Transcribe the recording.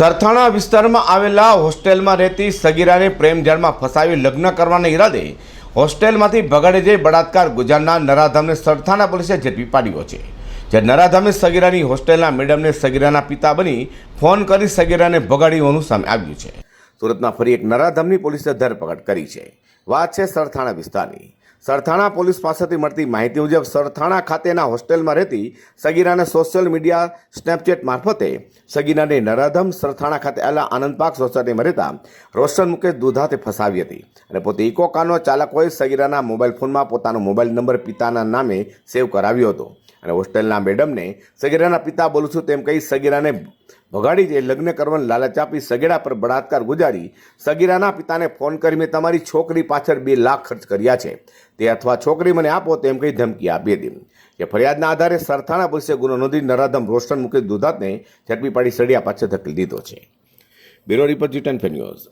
સરથાણા વિસ્તારમાં આવેલા હોસ્ટેલમાં રહેતી સગીરાને પ્રેમજાળમાં ફસાવી લગ્ન કરવાના ઈરાદે હોસ્ટેલમાંથી ભગાડી જઈ બળાત્કાર ગુજારનાર નરાધામને સરથાણા પોલીસે ઝડપી પાડ્યો છે. જે નરાધામે સગીરાની હોસ્ટેલના મેડમને સગીરાના પિતા બની ફોન કરી સગીરાને ભગાડી હોવાનું સામે આવ્યું છે. સુરતમાં ફરી એક નરાધામની પોલીસે ધરપકડ કરી છે. વાત છે સરથાણા વિસ્તારની. સરથાણા પોલીસ પાસેથી મળતી માહિતી મુજબ સરથાણા ખાતેના હોસ્ટેલમાં રહેતી સગીરાને સોશિયલ મીડિયા સ્નેપચેટ મારફતે સગીરાને નરાધમ સરથાણા ખાતે આવેલા આનંદપાક સોસાયટીમાં રહેતા રોશન મુકેશ દુધાતે ફસાવી હતી. અને પોતે ઇકો કારનો ચાલકોએ સગીરાના મોબાઈલ ફોનમાં પોતાનો મોબાઈલ નંબર પિતાના નામે સેવ કરાવ્યો હતો. અને હોસ્ટેલના મેડમને સગીરાના પિતા બોલું છું તેમ કહી સગીરાને ભગાડી જઈ લગ્ન કરવાની લાલચ આપી સગીરા પર બળાત્કાર ગુજારી. સગીરાના પિતાને ફોન કરી મેં તમારી છોકરી પાછળ બે લાખ ખર્ચ કર્યા છે. તે અથવા છોકરી મને આપો તેમ કહી ધમકી આપી હતી. કે ફરિયાદના આધારે સરથાણા પોલીસે ગુનો નોંધી નરાધમ રોશન મુકેશ દુધાતને ઝડપી પાડી સળિયા પાછળ ધકેલી દીધો છે. Bureau report G ten news.